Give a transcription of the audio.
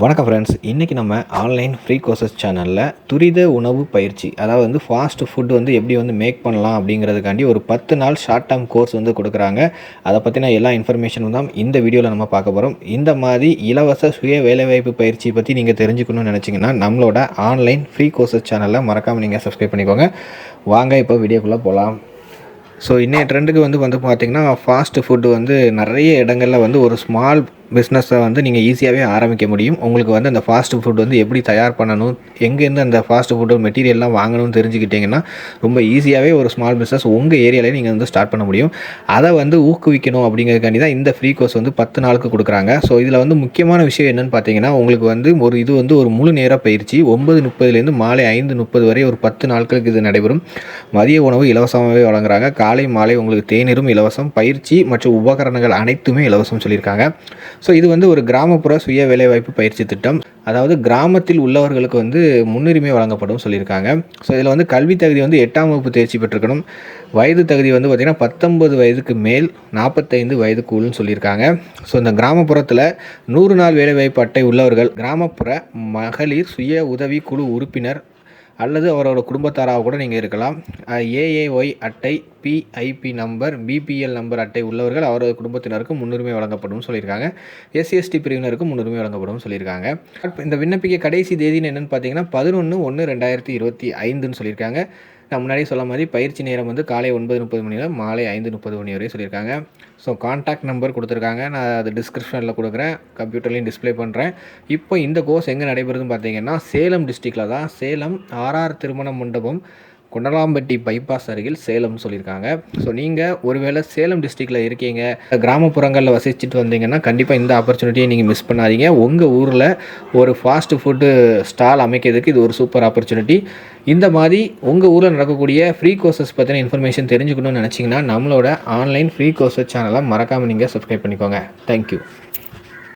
வணக்கம் ஃப்ரெண்ட்ஸ் இன்றைக்கி நம்ம ஆன்லைன் ஃப்ரீ கோர்சஸ் சேனலில் துரித உணவு பயிற்சி அதாவது வந்து ஃபாஸ்ட் ஃபுட் வந்து எப்படி வந்து மேக் பண்ணலாம் அப்படிங்கிறதுக்காண்டி ஒரு பத்து நாள் ஷார்ட் டேர்ம் கோர்ஸ் வந்து கொடுக்குறாங்க. அதை பற்றின எல்லா இன்ஃபர்மேஷனும் தான் இந்த வீடியோவில் நம்ம பார்க்க போகிறோம் இந்த மாதிரி இலவச சுய வேலைவாய்ப்பு பயிற்சி பற்றி நீங்கள் தெரிஞ்சுக்கணும்னு நினச்சிங்கன்னா நம்மளோட ஆன்லைன் ஃப்ரீ கோர்சஸ் சேனலில் மறக்காமல் நீங்கள் சப்ஸ்கிரைப் பண்ணிக்கோங்க. வாங்க இப்போ வீடியோக்குள்ளே போகலாம் ஸோ இன்னைய ட்ரெண்டுக்கு வந்து வந்து பார்த்திங்கன்னா ஃபாஸ்ட் ஃபுட்டு வந்து நிறைய இடங்களில் வந்து ஒரு ஸ்மால் பிஸ்னஸை வந்து நீங்கள் ஈஸியாகவே ஆரம்பிக்க முடியும். உங்களுக்கு வந்து அந்த ஃபாஸ்ட் ஃபுட் வந்து எப்படி தயார் பண்ணணும் எங்கேருந்து அந்த ஃபாஸ்ட் ஃபுட்டு மெட்டீரியல்லாம் வாங்கணும்னு தெரிஞ்சுக்கிட்டிங்கன்னா ரொம்ப ஈஸியாகவே ஒரு ஸ்மால் பிஸ்னஸ் உங்கள் ஏரியாவிலே நீங்கள் வந்து ஸ்டார்ட் பண்ண முடியும். அதை வந்து ஊக்குவிக்கணும் அப்படிங்கிறதுக்காண்டி தான் இந்த ஃப்ரீ கோர்ஸ் வந்து பத்து நாளுக்கு கொடுக்குறாங்க. ஸோ இதில் வந்து முக்கியமான விஷயம் என்னென்னு பார்த்தீங்கன்னா உங்களுக்கு வந்து ஒரு இது வந்து ஒரு முழு நேர பயிற்சி. ஒன்பது முப்பதுலேருந்து மாலை ஐந்து முப்பது வரை ஒரு பத்து நாட்களுக்கு இது நடைபெறும். மதிய உணவு இலவசமாகவே வழங்குறாங்க. காலை மாலை உங்களுக்கு தேநீரும் இலவசம். பயிற்சி மற்றும் உபகரணங்கள் அனைத்துமே இலவசம் சொல்லியிருக்காங்க. ஸோ இது வந்து ஒரு கிராமப்புற சுய வேலைவாய்ப்பு பயிற்சி திட்டம். அதாவது கிராமத்தில் உள்ளவர்களுக்கு வந்து முன்னுரிமை வழங்கப்படும் சொல்லியிருக்காங்க. ஸோ இதில் வந்து கல்வி தகுதி வந்து எட்டாம் வகுப்பு தேர்ச்சி பெற்றிருக்கணும். வயது தகுதி வந்து பார்த்திங்கன்னா பத்தொன்பது வயதுக்கு மேல் நாற்பத்தைந்து வயதுக்குள்னு சொல்லியிருக்காங்க. ஸோ இந்த கிராமப்புறத்தில் நூறு நாள் வேலைவாய்ப்பு அட்டை உள்ளவர்கள் கிராமப்புற மகளிர் சுய உதவி குழு உறுப்பினர் அல்லது அவரோட குடும்பத்தாராக கூட நீங்கள் இருக்கலாம். ஏஏஒய் அட்டை பிஐபி நம்பர் பிபிஎல் நம்பர் அட்டை உள்ளவர்கள் அவரது குடும்பத்தினருக்கு முன்னுரிமை வழங்கப்படும் சொல்லியிருக்காங்க. எஸ்சிஎஸ்டி பிரிவினருக்கு முன்னுரிமை வழங்கப்படும் சொல்லியிருக்காங்க. இந்த விண்ணப்பிக்க கடைசி தேதின்னு என்னென்னு பார்த்தீங்கன்னா பதினொன்று ஒன்று ரெண்டாயிரத்தி இருபத்தி ஐந்துன்னு சொல்லியிருக்காங்க. நான் முன்னாடியே சொல்ல மாதிரி பயிற்சி நேரம் வந்து காலை ஒன்பது முப்பது மணியில் மாலை ஐந்து முப்பது மணி வரையும் சொல்லியிருக்காங்க. ஸோ கான்டாக்ட் நம்பர் கொடுத்துருக்காங்க. நான் அது டிஸ்கிரிப்ஷனில் கொடுக்குறேன். கம்ப்யூட்டர்லேயும் டிஸ்ப்ளே பண்ணுறேன் இப்போ இந்த கோர்ஸ் எங்கே நடைபெறுதுன்னு பார்த்தீங்கன்னா சேலம் டிஸ்ட்ரிக்டில் தான். சேலம் ஆர்ஆர் திருமண மண்டபம் கொண்டலாம்பட்டி பைபாஸ் அருகில் சேலம்னு சொல்லியிருக்காங்க. ஸோ நீங்கள் ஒருவேளை சேலம் டிஸ்ட்ரிக்டில் இருக்கீங்க கிராமப்புறங்களில் வசிச்சுட்டு வந்தீங்கன்னா கண்டிப்பாக இந்த ஆப்பர்ச்சுனிட்டியை நீங்கள் மிஸ் பண்ணாதீங்க. உங்கள் ஊரில் ஒரு ஃபாஸ்ட் ஃபுட்டு ஸ்டால் அமைக்கிறதுக்கு இது ஒரு சூப்பர் ஆப்பர்ச்சுனிட்டி இந்த மாதிரி உங்கள் ஊரில் நடக்கக்கூடிய ஃப்ரீ கோர்சஸ் பற்றின இன்ஃபர்மேஷன் தெரிஞ்சுக்கணும்னு நினச்சிங்கன்னா நம்மளோட ஆன்லைன் ஃப்ரீ கோர்சஸ் சேனலை மறக்காமல் நீங்கள் சப்ஸ்கிரைப் பண்ணிக்கோங்க. தேங்க்யூ